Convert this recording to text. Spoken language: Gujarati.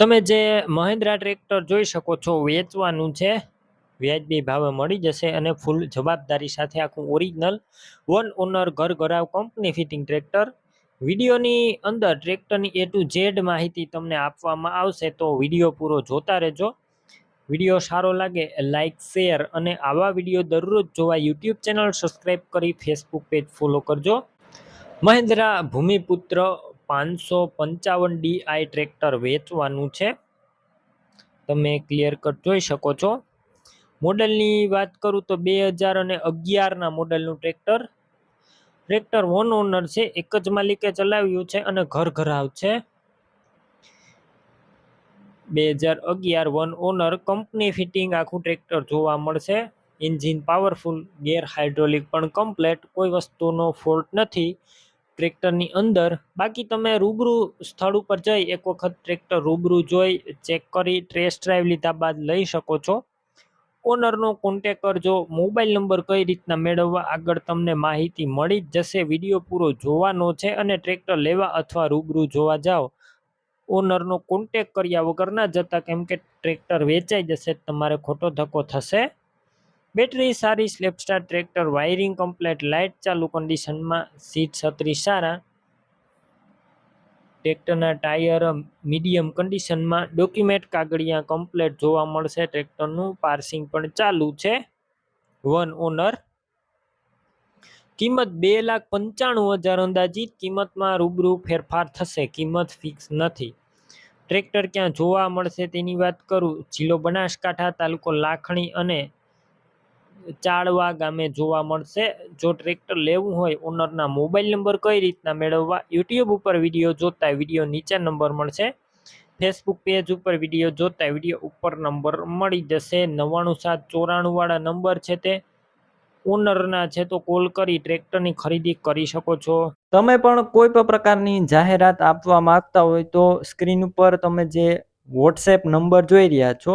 તમે જે મહિન્દ્રા ટ્રેક્ટર જોઈ શકો છો, વેચવાનું છે. વ્યાજબી ભાવે મળી જશે અને ફૂલ જવાબદારી સાથે આખું ઓરિજિનલ વન ઓનર ઘર ઘરાવ કંપની ફિટિંગ ટ્રેક્ટર વિડીયોની અંદર ટ્રેક્ટરની એ ટુ ઝેડ માહિતી તમને આપવામાં આવશે, તો વીડિયો પૂરો જોતા રહેજો. વીડિયો સારો લાગે લાઇક શેર અને આવા વીડિયો દરરોજ જોવા યુટ્યુબ ચેનલ સબસ્ક્રાઈબ કરી ફેસબુક પેજ ફોલો કરજો. મહેન્દ્રા ભૂમિપુત્ર પાંચસો પંચાવન ડીઆઈ ટ્રેક્ટર વેચવાનું છે. તમે ક્લિયર કટ જોઈ શકો છો. મોડલની વાત કરું તો બે હજાર અને અગિયારના મોડલનું ટ્રેક્ટર. ટ્રેક્ટર વન ઓનર છે, એક જ માલિકે ચલાવ્યું છે અને ઘર ઘરાવ છે. બે હજાર અગિયાર વન ઓનર કંપની ફિટિંગ આખું ટ્રેક્ટર જોવા મળશે. એન્જિન પાવરફુલ ગેર હાઇડ્રોલિક પણ કમ્પ્લેટ કોઈ વસ્તુનો ફોલ્ટ નથી. ટ્રેક્ટરની અંદર. બાકી તમે રૂબરૂ સ્થળ ઉપર જઈ એક વખત ટ્રેક્ટર રૂબરૂ જોઈ, ચેક કરી ટ્રેસ ડ્રાઈવ લીધા બાદ લઈ શકો છો. ઓનરનો કોન્ટેક કરજો. મોબાઈલ નંબર કઈ રીતના મેળવવા આગળ તમને માહિતી મળી જ જશે. વીડિયો પૂરો જોવાનો છે અને ટ્રેક્ટર લેવા અથવા રૂબરૂ જોવા જાઓ. ઓનરનો કોન્ટેક કર્યા વગર ના જતા કેમ કે ટ્રેક્ટર વેચાઈ જશે, તમારે ખોટો ધક્કો થશે. બેટરી સારી સ્લેપસ્ટાર ટ્રેક્ટર, વાયરિંગ કમ્પ્લેટ, લાઇટ ચાલુ કન્ડિશનમાં, સીટ છત્રી સારા. ટ્રેક્ટરના ટાયર મીડિયમ કન્ડિશનમાં, ડોક્યુમેન્ટ કાગળિયા કમ્પ્લેટ જોવા મળશે. ટ્રેક્ટરનું પાર્સિંગ પણ ચાલુ છે. One owner. કિંમત બે લાખ પંચાણું હજાર અંદાજિત. કિંમતમાં રૂબરૂ ફેરફાર થશે. કિંમત ફિક્સ નથી. ટ્રેક્ટર ક્યાં જોવા મળશે તેની વાત કરું. જિલ્લો બનાસકાંઠા તાલુકો લાખણી અને ચાળવા ગામે જોવા મળશે. જો ટ્રેક્ટર લેવું હોય, ઓનરના મોબાઈલ નંબર કઈ રીતના મેળવવા, યુટ્યુબ ઉપર વીડિયો જોતા વીડિયો નીચે નંબર મળશે. ફેસબુક પેજ ઉપર વીડિયો જોતા વીડિયો ઉપર નંબર મળી જશે. નવ્વાણું સાત ચોરાણુંવાળા નંબર છે તે. ઓનરના છે તો કોલ કરી ટ્રેક્ટરની ખરીદી કરી શકો છો. તમે પણ કોઈ પણ પ્રકારની જાહેરાત આપવા માંગતા હોય તો સ્ક્રીન ઉપર તમે જે વોટ્સએપ નંબર જોઈ રહ્યા છો